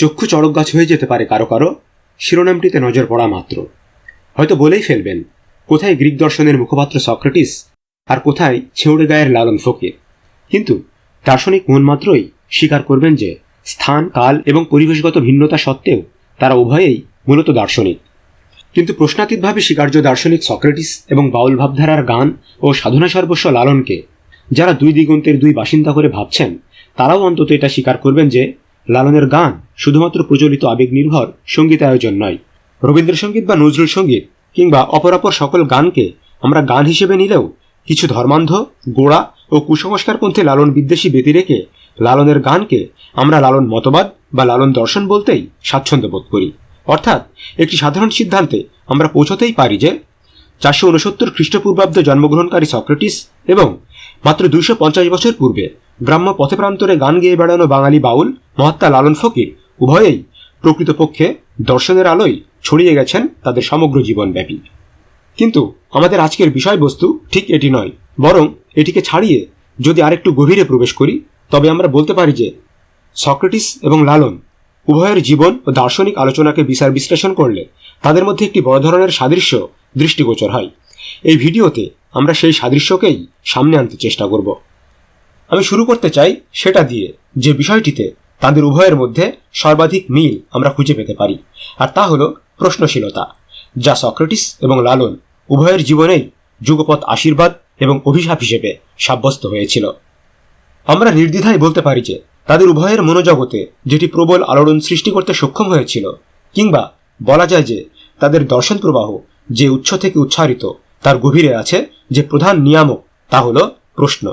চক্ষু চড়ক গাছ হয়ে যেতে পারে কারও কারও, শিরোনামটিতে নজর পড়া মাত্র। হয়তো বলেই ফেলবেন, কোথায় গ্রিক দর্শনের মুখপাত্র সক্রেটিস আর কোথায় ছেউড়ে গায়ের লালন ফকির। কিন্তু দার্শনিক মন মাত্রই স্বীকার করবেন যে স্থান, কাল এবং পরিবেশগত ভিন্নতা সত্ত্বেও তারা উভয়েই মূলত দার্শনিক। কিন্তু প্রশ্নাতীতভাবে স্বীকার্য দার্শনিক সক্রেটিস এবং বাউল ভাবধারার গান ও সাধনা সর্বস্ব লালনকে, যারা দুই দিগন্তের দুই বাসিন্দা করে ভাবছেন, তারাও অন্তত এটা স্বীকার করবেন যে লালনের গান শুধুমাত্র প্রচলিত আবেগ নির্ভর সংগীত আয়োজন নয়। রবীন্দ্রসঙ্গীত বা নজরুল সংগীত কিংবা অপরাপর সকল গানকে আমরা গান হিসেবে নিলেও কিছু ধর্মান্ধ, গোড়া ও কুসংস্কারপন্থী লালন বিদ্বেষী ব্যতি রেখে লালনের গানকে আমরা লালন মতবাদ বা লালন দর্শন বলতেই স্বাচ্ছন্দ্য বোধ করি। অর্থাৎ একটি সাধারণ সিদ্ধান্তে আমরা পৌঁছতেই পারি যে চারশো উনসত্তর খ্রিস্টপূর্বাব্দ জন্মগ্রহণকারী সক্রেটিস এবং মাত্র দুইশো পঞ্চাশ বছর পূর্বে গ্রাম্য পথে প্রান্তরে গান গেয়ে বেড়ানো বাঙালি বাউল মহাত্মা লালন ফকির উভয়েই প্রকৃতপক্ষে দর্শনের আলোয় ছড়িয়ে গেছেন তাদের সমগ্র জীবনব্যাপী। কিন্তু আমাদের আজকের বিষয়বস্তু ঠিক এটি নয়, বরং এটিকে ছাড়িয়ে যদি আরেকটু গভীরে প্রবেশ করি, তবে আমরা বলতে পারি যে সক্রেটিস এবং লালন উভয়ের জীবন ও দার্শনিক আলোচনাকে বিচার বিশ্লেষণ করলে তাদের মধ্যে একটি বড় ধরনের সাদৃশ্য দৃষ্টিগোচর হয়। এই ভিডিওতে আমরা সেই সাদৃশ্যকেই সামনে আনতে চেষ্টা করব। আমি শুরু করতে চাই সেটা দিয়ে যে বিষয়টিতে তাদের উভয়ের মধ্যে সর্বাধিক মিল আমরা খুঁজে পেতে পারি। আর তা হলো প্রশ্নশীলতা, যা সক্রেটিস এবং লালন উভয়ের জীবনেই যুগপৎ আশীর্বাদ এবং অভিশাপ হিসেবে সাব্যস্ত হয়েছিল। আমরা নির্দ্বিধায় বলতে পারি যে, তাদের উভয়ের মনোজগতে যেটি প্রবল আলোড়ন সৃষ্টি করতে সক্ষম হয়েছিল, কিংবা বলা যায় যে, তাদের দর্শন প্রবাহ যে উৎস থেকে উচ্চারিত, তার গভীরে আছে যে প্রধান নিয়ামক, তা হল প্রশ্ন।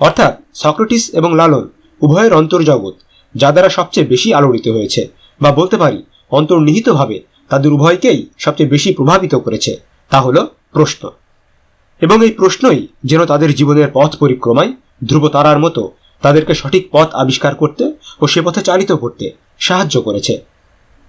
অর্থাৎ সক্রেটিস এবং লালন উভয়ের অন্তর্জগৎ যা দ্বারা সবচেয়ে বেশি আলোড়িত হয়েছে, বা বলতে পারি, অন্তর্নিহিতভাবে তাদের উভয়কেই সবচেয়ে বেশি প্রভাবিত করেছে, তা হল প্রশ্ন। এবং এই প্রশ্নই যেন তাদের জীবনের পথ পরিক্রমায় ধ্রুবতারার মতো তাদেরকে সঠিক পথ আবিষ্কার করতে ও সে পথে চালিত করতে সাহায্য করেছে।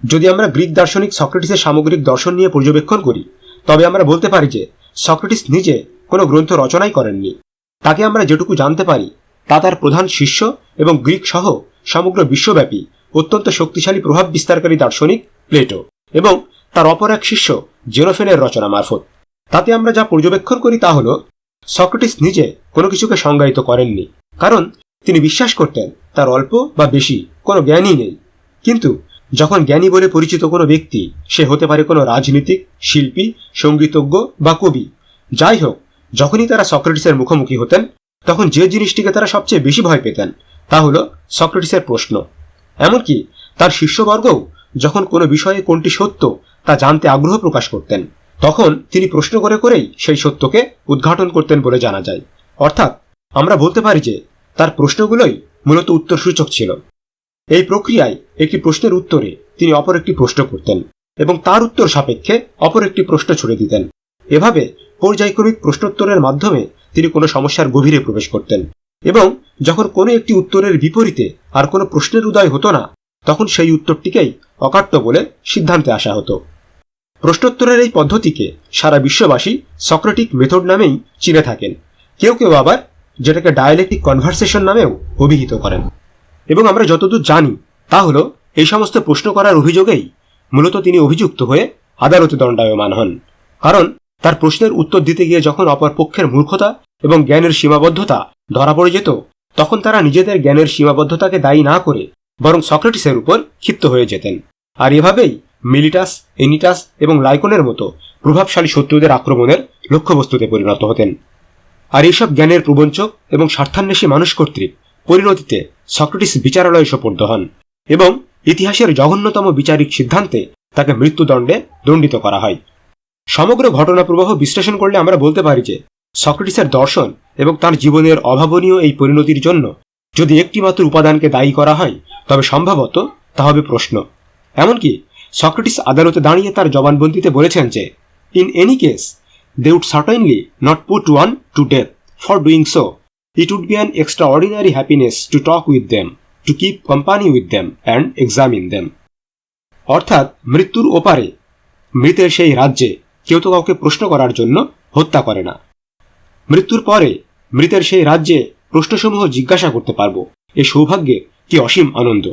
যদি আমরা গ্রিক দার্শনিক সক্রেটিসের সামগ্রিক দর্শন নিয়ে পর্যবেক্ষণ করি, তবে আমরা বলতে পারি যে সক্রেটিস নিজে কোনো গ্রন্থ রচনাই করেননি। তাকে আমরা যেটুকু জানতে পারি, তা তার প্রধান শিষ্য এবং গ্রিক সহ সমগ্র বিশ্বব্যাপী অত্যন্ত শক্তিশালী প্রভাব বিস্তারকারী দার্শনিক প্লেটো এবং তার অপর এক শিষ্য জেরোফেনের রচনা মারফত। তাতে আমরা যা পর্যবেক্ষণ করি তা হল, সক্রেটিস নিজে কোনো কিছুকে সংজ্ঞায়িত করেননি, কারণ তিনি বিশ্বাস করতেন তার অল্প বা বেশি কোনো জ্ঞানই নেই। কিন্তু যখন জ্ঞানী বলে পরিচিত কোনো ব্যক্তি, সে হতে পারে কোনো রাজনীতিক, শিল্পী, সঙ্গীতজ্ঞ বা কবি। যাই হোক, যখনই তারা সক্রেটিসের মুখোমুখি হতেন, তখন যে জিনিসটিকে তারা সবচেয়ে বেশি ভয় পেতেন তা হলো সক্রেটিসের প্রশ্ন। এমনকি তার শিষ্যবর্গও যখন কোনো বিষয়ে কোনটি সত্য তা জানতে আগ্রহ প্রকাশ করতেন, তখন তিনি প্রশ্ন করে করেই সেই সত্যকে উদ্ঘাটন করতেন বলে জানা যায়। অর্থাৎ আমরা বলতে পারি যে তার প্রশ্নগুলোই মূলত উত্তরসূচক ছিল। এই প্রক্রিয়ায় একটি প্রশ্নের উত্তরে তিনি অপর একটি প্রশ্ন করতেন এবং তার উত্তর সাপেক্ষে অপর একটি প্রশ্ন ছুড়ে দিতেন। এভাবে পর্যায়ক্রমিক প্রশ্নোত্তরের মাধ্যমে তিনি কোনো সমস্যার গভীরে প্রবেশ করতেন। এবং যখন কোনো একটি উত্তরের বিপরীতে আর কোনো প্রশ্নের উদয় হতো না, তখন সেই উত্তরটিকেই অকাট্য বলে সিদ্ধান্তে আসা হতো। প্রশ্নোত্তরের এই পদ্ধতিকে সারা বিশ্ববাসী সক্রেটিক মেথড নামেই চিনে থাকেন। কেউ কেউ আবার যেটাকে ডায়ালেকটিক কনভারসেশন নামেও অভিহিত করেন। এবং আমরা যতদূর জানি, তা হলো এই সমস্ত প্রশ্ন করার অভিযোগেই মূলত তিনি অভিযুক্ত হয়ে আদালতে দণ্ডায়মান হন। কারণ তার প্রশ্নের উত্তর দিতে গিয়ে যখন অপর পক্ষের মূর্খতা এবং জ্ঞানের সীমাবদ্ধতা ধরা পড়ে যেত, তখন তারা নিজেদের জ্ঞানের সীমাবদ্ধতাকে দায়ী না করে বরং সক্রেটিসের উপর ক্ষিপ্ত হয়ে যেতেন। আর এভাবেই মিলিটাস, এনিটাস এবং লাইকনের মতো প্রভাবশালী শত্রুদের আক্রমণের লক্ষ্যবস্তুতে পরিণত হতেন। আর এইসব জ্ঞানের প্রবঞ্চক এবং স্বার্থান্বেষী মানুষ কর্তৃক পরিণতিতে সক্রেটিস বিচারালয়ে সোপর্দ হন এবং ইতিহাসের জঘন্যতম বিচারিক সিদ্ধান্তে তাকে মৃত্যুদণ্ডে দণ্ডিত করা হয়। সমগ্র ঘটনা প্রবাহ বিশ্লেষণ করলে আমরা বলতে পারি যে সক্রেটিসের দর্শন এবং তার জীবনের অভাবনীয় এই পরিণতির জন্য যদি একটিমাত্র উপাদানকে দায়ী করা হয়, তবে সম্ভবত তা হবে প্রশ্ন। এমনকি সক্রেটিস আদালতে দাঁড়িয়ে তার জবানবন্দিতে বলেছেন যে in any case they would certainly not put one to death for doing so it would be an extraordinary happiness to talk with them to keep company with them and examine them অর্থাৎ মৃত্যুর ওপারে, মৃতের সেই রাজ্যে কেউ তো কাউকে প্রশ্ন করার জন্য হত্যা করে না। মৃত্যুর পরে মৃতের সেই রাজ্যে প্রশ্নসমূহ জিজ্ঞাসা করতে পারব। এ সৌভাগ্যে কি অসীম আনন্দ?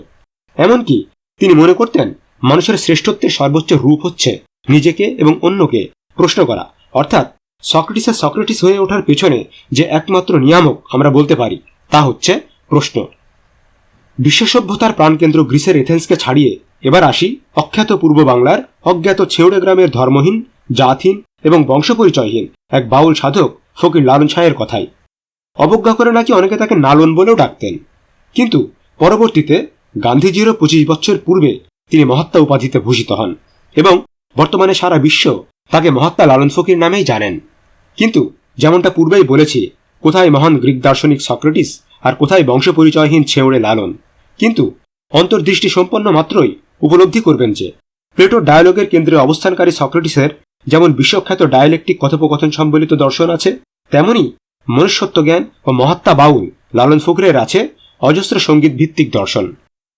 এমনকি তিনি মনে করতেন মানুষের শ্রেষ্ঠত্বের সর্বোচ্চ রূপ হচ্ছে নিজেকে এবং অন্যকে প্রশ্ন করা। অর্থাৎ সক্রেটিসের সক্রেটিস হয়ে ওঠার পেছনে যে একমাত্র নিয়ামক আমরা বলতে পারি, তা হচ্ছে প্রশ্ন। বিশ্ব সভ্যতার প্রাণকেন্দ্র গ্রিসের এথেন্সকে ছাড়িয়ে এবার আসি অখ্যাত পূর্ব বাংলার অজ্ঞাত ছেউড়ে গ্রামের ধর্মহীন, জাতহীন এবং বংশপরিচয়হীন এক বাউল সাধক ফকির লালন ছায়ের কথাই। অবজ্ঞা করে নাকি অনেকে তাকে নালন বলেও ডাকতেন। কিন্তু পরবর্তীতে গান্ধীজিরও পঁচিশ বছর পূর্বে তিনি মহাত্মা উপাধিতে ভূষিত হন এবং বর্তমানে সারা বিশ্ব তাকে মহাত্মা লালন ফকির নামেই জানেন। কিন্তু যেমনটা পূর্বেই বলেছি, কোথায় মহান গ্রিক দার্শনিক সক্রেটিস আর কোথায় বংশপরিচয়হীন ছেউড়ে লালন। কিন্তু অন্তর্দৃষ্টি সম্পন্ন মাত্রই উপলব্ধি করবেন যে, প্লেটোর ডায়ালগের কেন্দ্রে অবস্থানকারী সক্রেটিসের যেমন বিশ্বখ্যাত ডায়ালেকটিক কথোপকথন সম্বলিত দর্শন আছে, তেমনি মনুষ্যত্ব জ্ঞান ও মহাত্মা বাউল, লালন ফকরের আছে অজস্র সংগীত ভিত্তিক দর্শন।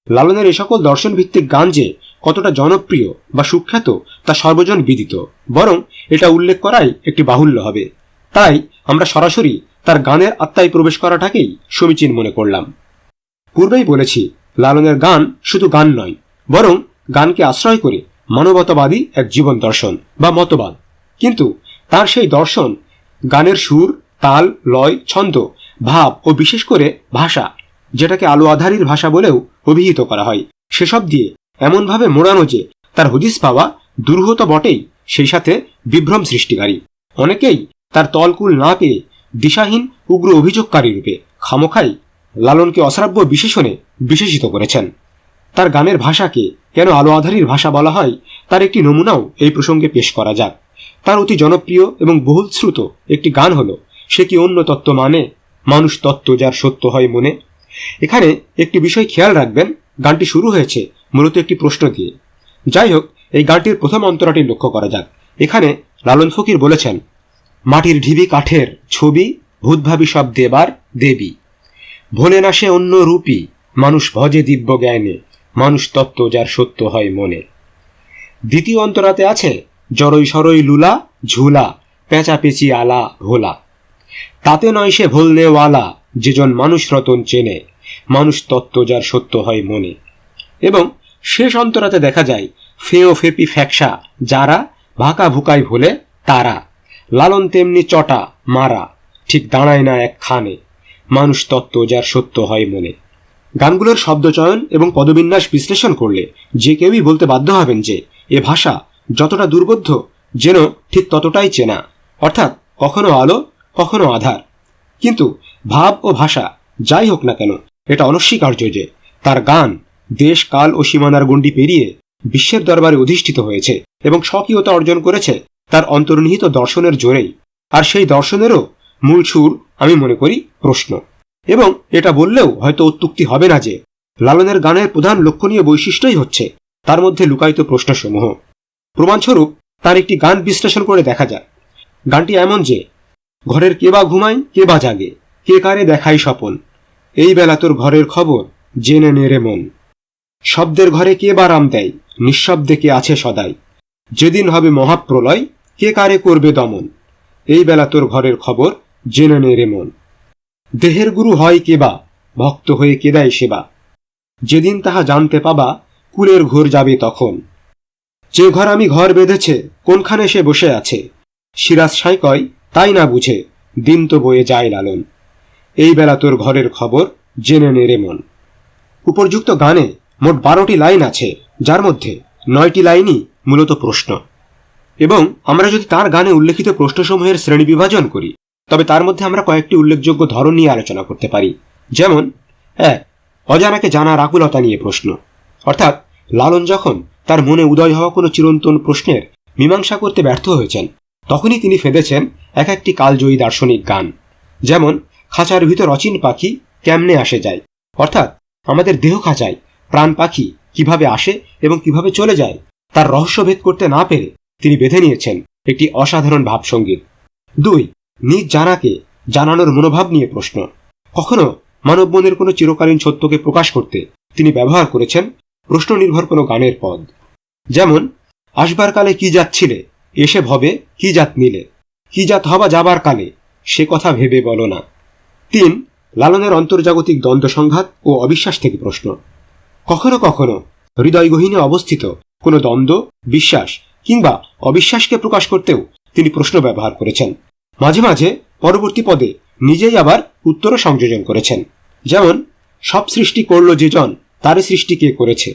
লালনের এ সকল দর্শন ভিত্তিক গান যে কতটা জনপ্রিয় বা সুখ্যাত তা সর্বজন বিদিত, বরং এটা উল্লেখ করাই একটি বাহুল্য হবে। তাই আমরা সরাসরি তার গানের আত্মায় প্রবেশ করাটাকেই সমীচীন মনে করলাম। পূর্বেই বলেছি, লালনের গান শুধু গান নয়, বরং গানকে আশ্রয় করে মানবতাবাদী এক জীবন দর্শন বা মতবাদ। কিন্তু তার সেই দর্শন গানের সুর, তাল, লয়, ছন্দ, ভাব ও বিশেষ করে ভাষা, যেটাকে আলো আধারির ভাষা বলেও অভিহিত করা হয়। সেসব দিয়ে এমনভাবে মোড়ানো যে তার হদিস পাওয়া দুর্হত বটেই, সেই সাথে বিভ্রম সৃষ্টিকারী। অনেকেই তার তলকুল না পেয়ে দিশাহীন, উগ্র অভিযোগকারী রূপে খামোখাই লালনকে অশ্রাব্য বিশেষণে বিশেষিত করেছেন। তার গানের ভাষাকে কেন আলো আধারির ভাষা বলা হয়, তার একটি নমুনাও এই প্রসঙ্গে পেশ করা যাক। তার অতি জনপ্রিয় এবং বহুল শ্রুত একটি গান হল, সে কি অন্য তত্ত্ব মানে? মানুষ তত্ত্ব যার সত্য হয় মনে? এখানে একটি বিষয় খেয়াল রাখবেন, গানটি শুরু হয়েছে মূলত একটি প্রশ্ন দিয়ে। যাই হোক, এই গানটির প্রথম অন্তরাটি লক্ষ্য করা যাক। এখানে লালন ফকির বলেছেন, মাটির ঢিবি কাঠের ছবি, ভূতভাবী সব দেবার দেবী। ভোলে না সে অন্য রূপী, মানুষ ভজে দিব্য জ্ঞানে। মানুষ তত্ত্ব যার সত্য হয় মনে। দ্বিতীয় অন্তরাতে আছে জরই সরই লুলা, ঝুলা পেঁচা পেঁচি আলা, ভোলা। তাতে নয় সে ভোলনেওয়ালা যেজন মানুষ রতন চেনে মানুষ তত্ত্ব যার সত্য হয় মনে। এবং শেষ অন্তরাতে দেখা যায় ফেও ফেপি ফ্যাকসা, যারা ভাকা ভুকাই ভোলে তারা। লালন তেমনি চটা, মারা, ঠিক দাঁড়ায় না এক খানে মানুষ তত্ত্ব যার সত্য হয় মনে। গানগুলোর শব্দচয়ন এবং পদবিন্যাস বিশ্লেষণ করলে যে কেউই বলতে বাধ্য হবেন যে, এ ভাষা যতটা দুর্বোধ্য যেন ঠিক ততটাই চেনা, অর্থাৎ কখনো আলো, কখনো আধার। কিন্তু ভাব ও ভাষা যাই হোক না কেন, এটা অনস্বীকার্য যে, তার গান দেশ, কাল ও সীমানার গণ্ডি পেরিয়ে বিশ্বের দরবারে অধিষ্ঠিত হয়েছে এবং স্বকীয়তা অর্জন করেছে তার অন্তর্নিহিত দর্শনের জোরেই। আর সেই দর্শনেরও মূল সুর, আমি মনে করি, প্রশ্ন। এবং এটা বললেও হয়তো অত্যুক্তি হবে না যে লালনের গানের প্রধান লক্ষণীয় বৈশিষ্ট্যই হচ্ছে তার মধ্যে লুকায়িত প্রশ্নসমূহ। প্রমাণস্বরূপ তার একটি গান বিশ্লেষণ করে দেখা যায় গানটি এমন যে, ঘরের কে বা ঘুমায়, কে বা জাগে, কে কারে দেখাই স্বপন, এই বেলা তোর ঘরের খবর জেনে নেরে মন। শব্দের ঘরে কে বা রাম দেয়, নিঃশব্দে কে আছে সদাই, যেদিন হবে মহাপ্রলয়, কে কারে করবে দমন, এই বেলা তোর ঘরের খবর জেনে নেরে মন। দেহের গুরু হয় কেবা ভক্ত হয়ে কেদায় সেবা? যেদিন তাহা জানতে পাবা, কুলের ঘোর যাবে তখন। যে ঘর আমি ঘর বেঁধেছে, কোনখানে সে বসে আছে? সিরাজ সাই কয়, তাই না বুঝে, দিন তো বয়ে যায় লালন। এই বেলা তোর ঘরের খবর জেনে নেরে মন। উপরযুক্ত গানে মোট বারোটি লাইন আছে, যার মধ্যে নয়টি লাইনই মূলত প্রশ্ন। এবং আমরা যদি তার গানে উল্লেখিত প্রশ্নসমূহের শ্রেণি বিভাজন করি তবে তার মধ্যে আমরা কয়েকটি উল্লেখযোগ্য ধরন নিয়ে আলোচনা করতে পারি। যেমন এক অজানাকে জানার আকুলতা নিয়ে প্রশ্ন। অর্থাৎ, লালন যখন তার মনে উদয় হওয়া কোনো চিরন্তন প্রশ্নের মীমাংসা করতে ব্যর্থ হয়েছেন, তখনই তিনি ফেঁদেছেন এক একটি কালজয়ী দার্শনিক গান। যেমন, খাঁচার ভিতর অচিন পাখি কেমনে আসে যায়? অর্থাৎ, আমাদের দেহ খাঁচায় প্রাণ পাখি কীভাবে আসে এবং কীভাবে চলে যায়, তার রহস্যভেদ করতে না পেরে তিনি বেঁধে নিয়েছেন একটি অসাধারণ ভাবসঙ্গীত। দুই নিজ জানাকে জানানোর মনোভাব নিয়ে প্রশ্ন। কখনো মানব মনের কোনো চিরকালীন সত্যকে প্রকাশ করতে তিনি ব্যবহার করেছেন? প্রশ্ন নির্ভর কোনো গানের পদ। যেমন, আসবার কালে কি যাচ্ছিলে এসে ভবে কি জাত নিলে কি জাত হবা যাবার কালে? সে কথা ভেবে বলো না। তিন, লালনের অন্তর্জাগতিক দ্বন্দ্ব সংঘাত ও অবিশ্বাস থেকে প্রশ্ন। কখনো কখনো হৃদয়গহীনে অবস্থিত কোনো দ্বন্দ্ব, বিশ্বাস কিংবা অবিশ্বাসকে প্রকাশ করতেও তিনি প্রশ্ন ব্যবহার করেছেন। মাঝে মাঝে পরবর্তী পদে নিজেই আবার উত্তরও সংযোজন করেছেন। যেমন, সব সৃষ্টি করল যে জন তারে সৃষ্টি কে করেছে?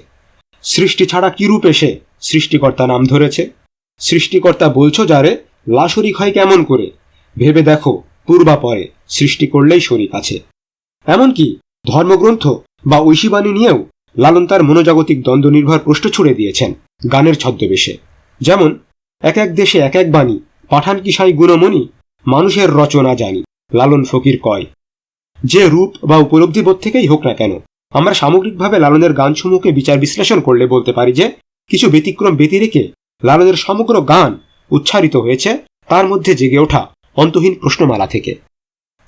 সৃষ্টি ছাড়া কি রূপ এসে সৃষ্টিকর্তা নাম ধরেছে? সৃষ্টিকর্তা বলছো যারে লা শরিক হয় কেমন করে? ভেবে দেখো, পূর্বা পরে সৃষ্টি করলেই শরিক আছে। এমনকি ধর্মগ্রন্থ বা ঐশীবাণী নিয়েও লালন তার মনোজাগতিক দ্বন্দ্ব নির্ভর প্রশ্ন ছুড়ে দিয়েছেন গানের ছদ্মবেশে। যেমন, এক এক দেশে এক এক বাণী, পাঠান কি সাই গুণমণি মানুষের রচনা জানি। লালন ফকির কয়, যে রূপ বা উপলব্ধিবোধ থেকেই হোক না কেন, আমরা সামগ্রিকভাবে লালনের গান গানসমূহকে বিচার বিশ্লেষণ করলে বলতে পারি যে, কিছু ব্যতিক্রম ব্যতি রেখে লালনের সমগ্র গান উচ্চারিত হয়েছে, তার মধ্যে জেগে ওঠা অন্তহীন প্রশ্নমালা থেকে।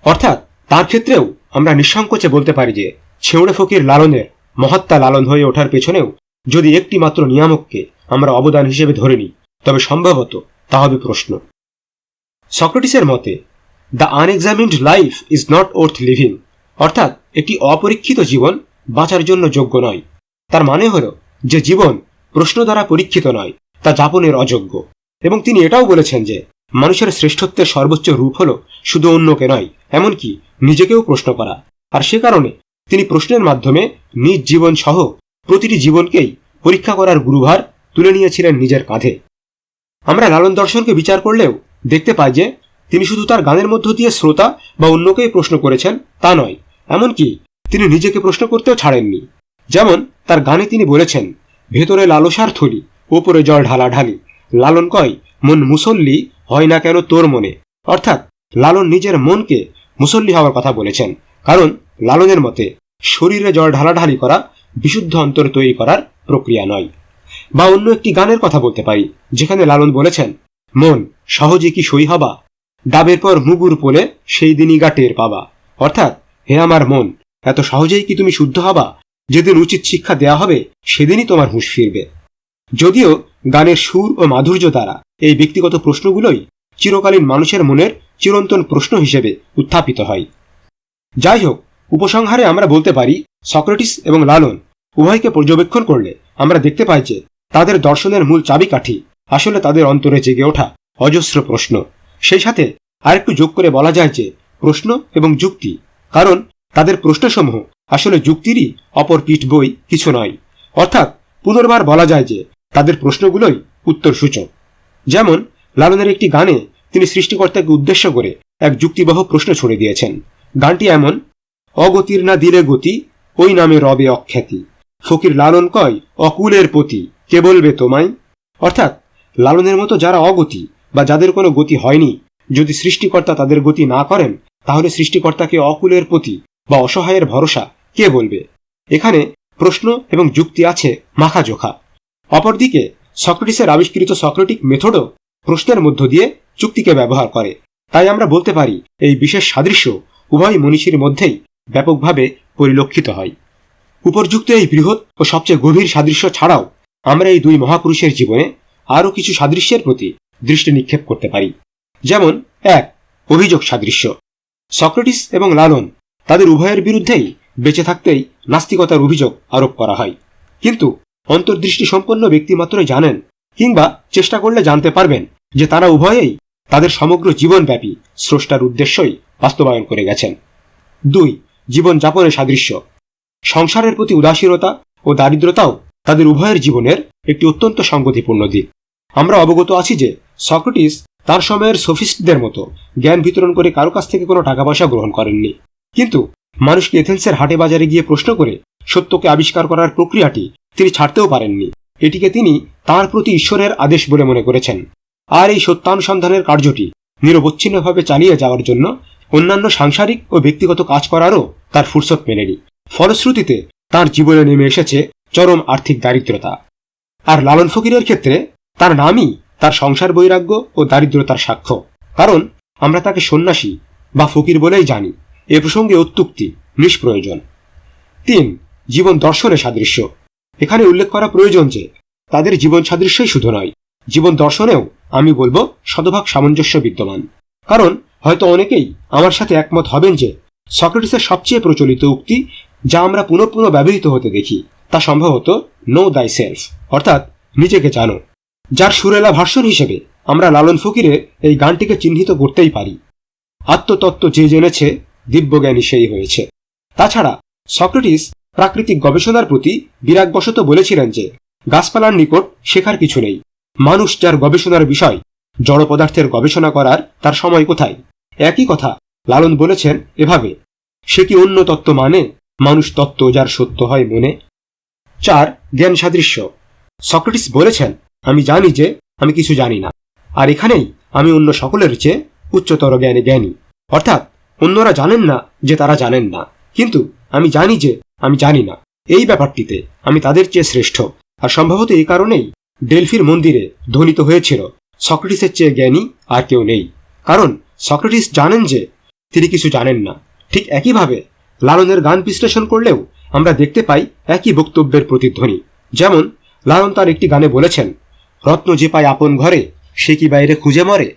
অর্থাৎ তার ক্ষেত্রেও আমরা নিঃসংকোচে বলতে পারি যে ছেউড়ে ফকির লালনের মহাত্মা লালন হয়ে ওঠার পেছনেও যদি একটি মাত্র নিয়ামককে আমরা অবদান হিসেবে ধরে নিই, তবে সম্ভবত তা হবে প্রশ্ন। সক্রেটিসের মতে the unexamined life is not worth living অর্থাৎ একটি অপরীক্ষিত জীবন বাঁচার জন্য যোগ্য নয়। তার মানে হল যে জীবন প্রশ্ন দ্বারা পরীক্ষিত নয়, তা যাপনের অযোগ্য। এবং তিনি এটাও বলেছেন যে, মানুষের শ্রেষ্ঠত্বের সর্বোচ্চ রূপ হল শুধু অন্যকে নয়, এমনকি নিজেকেও প্রশ্ন করা। আর সে কারণে তিনি প্রশ্নের মাধ্যমে নিজ জীবন সহ প্রতিটি জীবনকেই পরীক্ষা করার গুরুভার তুলে নিয়েছিলেন নিজের কাঁধে। আমরা লালন দর্শনকে বিচার করলেও দেখতে পাই যে তিনি শুধু তার গানের মধ্য দিয়ে শ্রোতা বা অন্যকেই প্রশ্ন করেছেন, তা নয়, এমনকি তিনি নিজেকে প্রশ্ন করতেও ছাড়েননি। যেমন তার গানে তিনি বলেছেন, ভেতরে লালসার থলি, ওপরে জল ঢালা ঢালি লালন কয়, মন মুসল্লি হয় না কেন তোর মনে? অর্থাৎ লালন নিজের মনকে মুসল্লি হওয়ার কথা বলেছেন, কারণ লালনের মতে শরীরে জল ঢালাঢালি করা বিশুদ্ধ অন্তর তৈরি করার প্রক্রিয়া নয়। বা অন্য একটি গানের কথা বলতে পারি, যেখানে লালন বলেছেন মন, সহজে কি সই হবা? ডাবের পর মুগুর পোলে সেই দিনই গা টের পাবা। অর্থাৎ, হে আমার মন, এত সহজেই কি তুমি শুদ্ধ হবা? যেদিন উচিত শিক্ষা দেয়া হবে, সেদিনই তোমার হুঁশ ফিরবে। যদিও গানের সুর ও মাধুর্য দ্বারা এই ব্যক্তিগত প্রশ্নগুলোই চিরকালীন মানুষের মনের চিরন্তন প্রশ্ন হিসেবে উত্থাপিত হয়। যাই হোক, উপসংহারে আমরা বলতে পারি, সক্রেটিস এবং লালন উভয়কে পর্যবেক্ষণ করলে আমরা দেখতে পাই যে তাদের দর্শনের মূল চাবিকাঠি আসলে তাদের অন্তরে জেগে ওঠা অজস্র প্রশ্ন। সেই সাথে আরেকটু যোগ করে বলা যায় যে, প্রশ্ন এবং যুক্তি, কারণ তাদের প্রশ্নসমূহ আসলে যুক্তিরই অপর পিঠ বই কিছু নয়। অর্থাৎ পুনর্বার বলা যায় যে, তাদের প্রশ্নগুলোই উত্তর সূচক যেমন, লালনের একটি গানে তিনি সৃষ্টিকর্তাকে উদ্দেশ্য করে এক যুক্তিবহ প্রশ্ন ছড়ে দিয়েছেন। গানটি এমন, অগতির না দিলে গতি, ওই নামে রবে অখ্যাতি। ফকির লালন কয়, অকুলের পতি কে বলবে তোমায়? অর্থাৎ লালনের মতো যারা অগতি বা যাদের কোনো গতি হয়নি, যদি সৃষ্টিকর্তা তাদের গতি না করেন, তাহলে সৃষ্টিকর্তাকে অকুলের প্রতি বা অসহায়ের ভরসা কে বলবে? এখানে প্রশ্ন এবং যুক্তি আছে মাখাজোখা। অপরদিকে, সক্রেটিসের আবিষ্কৃত সক্রেটিক মেথডও প্রশ্নের মধ্য দিয়ে চুক্তিকে ব্যবহার করে। তাই আমরা বলতে পারি, এই বিশেষ সাদৃশ্য উভয় মনীষীর মধ্যেই ব্যাপকভাবে পরিলক্ষিত হয়। উপরযুক্ত এই বৃহৎ ও সবচেয়ে গভীর সাদৃশ্য ছাড়াও আমরা এই দুই মহাপুরুষের জীবনে আরও কিছু সাদৃশ্যের প্রতি দৃষ্টি নিক্ষেপ করতে পারি। যেমন, এক, অভিযোগ সাদৃশ্য। সক্রেটিস এবং লালন তাদের উভয়ের বিরুদ্ধেই বেঁচে থাকতেই নাস্তিকতার অভিযোগ আরোপ করা হয়। কিন্তু অন্তর্দৃষ্টি সম্পন্ন ব্যক্তি মাত্রই জানেন কিংবা চেষ্টা করলে জানতে পারবেন যে তারা উভয়েই তাদের সমগ্র জীবনব্যাপী স্রষ্টার উদ্দেশ্যই বাস্তবায়ন করে গেছেন। দুই, জীবনযাপনের সাদৃশ্য। সংসারের প্রতি উদাসীনতা ও দারিদ্রতাও তাদের উভয়ের জীবনের একটি অত্যন্ত সংগতিপূর্ণ দিক। আমরা অবগত আছি যে সক্রেটিস তার সময়ের সোফিস্টদের মতো জ্ঞান বিতরণ করে কারও কাছ থেকে কোনো টাকা পয়সা গ্রহণ করেননি। কিন্তু মানুষকে এথেন্সের হাটে বাজারে গিয়ে প্রশ্ন করে সত্যকে আবিষ্কার করার প্রক্রিয়াটি তিনি ছাড়তেও পারেননি। এটিকে তিনি তার প্রতি ঈশ্বরের আদেশ বলে মনে করেছেন। আর এই সত্যানুসন্ধানের কার্যটি নিরবচ্ছিন্নভাবে চালিয়ে যাওয়ার জন্য অন্যান্য সাংসারিক ও ব্যক্তিগত কাজ করারও তার ফুরসত মেলেনি। ফলশ্রুতিতে তার জীবনে নেমে এসেছে চরম আর্থিক দারিদ্রতা। আর লালন ফকিরের ক্ষেত্রে তার নামই তার সংসার বৈরাগ্য ও দারিদ্রতার সাক্ষ্য। কারণ আমরা তাকে সন্ন্যাসী বা ফকির বলেই জানি। এ প্রসঙ্গে অত্যুক্তি নিষ্প্রয়োজন। তিন, জীবন দর্শনের সাদৃশ্য। এখানে উল্লেখ করা প্রয়োজন যে তাদের জীবন সাদৃশ্যই শুধু নয়, জীবন দর্শনেও আমি বলব শতভাগ সামঞ্জস্য বিদ্যমান। কারণ হয়তো অনেকেই আমার সাথে একমত হবেন যে সক্রেটিসের সবচেয়ে প্রচলিত উক্তি যা আমরা পুনঃ পুনঃ ব্যবহৃত হতে দেখি। তা সম্ভবত নো দাই সেলফ অর্থাৎ নিজেকে জানো, যার সুরেলা ভার্সন হিসেবে আমরা লালন ফকিরের এই গানটিকে চিহ্নিত করতেই পারি। আত্মতত্ত্ব যে জেনেছে, দিব্যজ্ঞানী সেই হয়েছে। তাছাড়া সক্রেটিস প্রাকৃতিক গবেষণার প্রতি বিরাগবশত বলেছিলেন যে, গাছপালার নিকট শেখার কিছু নেই। মানুষ যার গবেষণার বিষয়, জড় পদার্থের গবেষণা করার তার সময় কোথায়? একই কথা লালন বলেছেন এভাবে, সে কি অন্য তত্ত্ব মানে? মানুষ তত্ত্ব যার সত্য হয় মনে? চার জ্ঞান সাদৃশ্য সক্রেটিস বলেছেন, আমি জানি যে আমি কিছু জানি না। আর এখানেই আমি অন্য সকলের চেয়ে উচ্চতর জ্ঞানে জ্ঞানী। অর্থাৎ অন্যরা জানেন না যে তারা জানেন না। কিন্তু আমি জানি যে আমি জানি না। এই ব্যাপারটিতে আমি তাদের চেয়ে শ্রেষ্ঠ। আর সম্ভবত এই কারণেই ডেলফির মন্দিরে ধ্বনিত হয়েছিল, সক্রেটিসের চেয়ে জ্ঞানী আর কেউ নেই। কারণ সক্রেটিস জানেন যে তিনি কিছু জানেন না। ঠিক একইভাবে লালনের গান বিশ্লেষণ করলেও আমরা দেখতে পাই একই বক্তব্যের প্রতিধ্বনি। যেমন, লালন তার একটি গানে বলেছেন, রত্ন যে পায় আপন ঘরে, সে কি বাইরে খুঁজে মরে?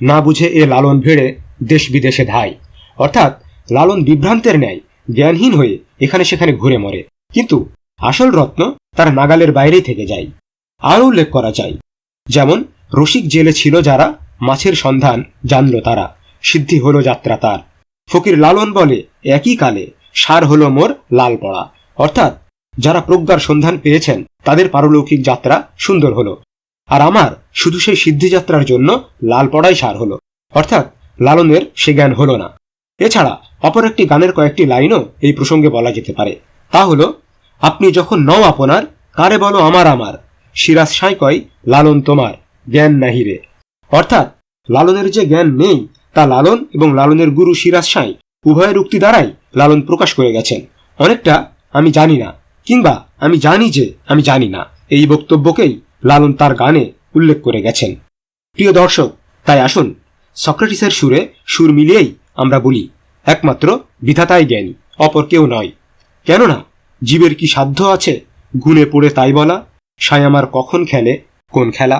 না বুঝে এ লালন ভেড়ে দেশ বিদেশে ধায়। অর্থাৎ, লালন বিভ্রান্তের ন্যায়, জ্ঞানহীন হয়ে এখানে সেখানে ঘুরে মরে। কিন্তু আসল রত্ন তার নাগালের বাইরেই থেকে যায়। আরও উল্লেখ করা যায়, যেমন, রসিক জেলে ছিল যারা, মাছের সন্ধান জানল তারা, সিদ্ধি হলো যাত্রা তার। ফকির লালন বলে, একই কালে সার হলো মোর লাল পড়া। অর্থাৎ, যারা প্রজ্ঞার সন্ধান পেয়েছেন, তাদের পারলৌকিক যাত্রা সুন্দর হলো। আর আমার শুধু সেই সিদ্ধিযাত্রার জন্য লাল পড়াই সার হলো। অর্থাৎ, লালনের সে জ্ঞান হলো না। এছাড়া, অপর একটি গানের কয়েকটি লাইনও এই প্রসঙ্গে বলা যেতে পারে। তা হলো, আপনি যখন নও আপনার, কারে বলো আমার আমার? সিরাজ সাঁই কয়, লালন তোমার, জ্ঞান নাহি রে। অর্থাৎ, লালনের যে জ্ঞান নেই, তা লালন এবং লালনের গুরু সিরাজ সাঁই উভয়ের উক্তি দ্বারাই লালন প্রকাশ করে গেছেন। অনেকটা আমি জানি না, কিংবা আমি জানি যে আমি জানি না। এই বক্তব্যকেই লালন তার গানে উল্লেখ করে গেছেন। প্রিয় দর্শক, তাই আসুন, সক্রেটিসের সুরে সুর মিলিয়েই আমরা বলি, একমাত্র বিধাতাই জ্ঞানী, অপর কেউ নয়। কেননা, জীবের কি সাধ্য আছে গুণে পড়ে তাই বলা? সাই আমার কখন খেলে, কোন খেলা?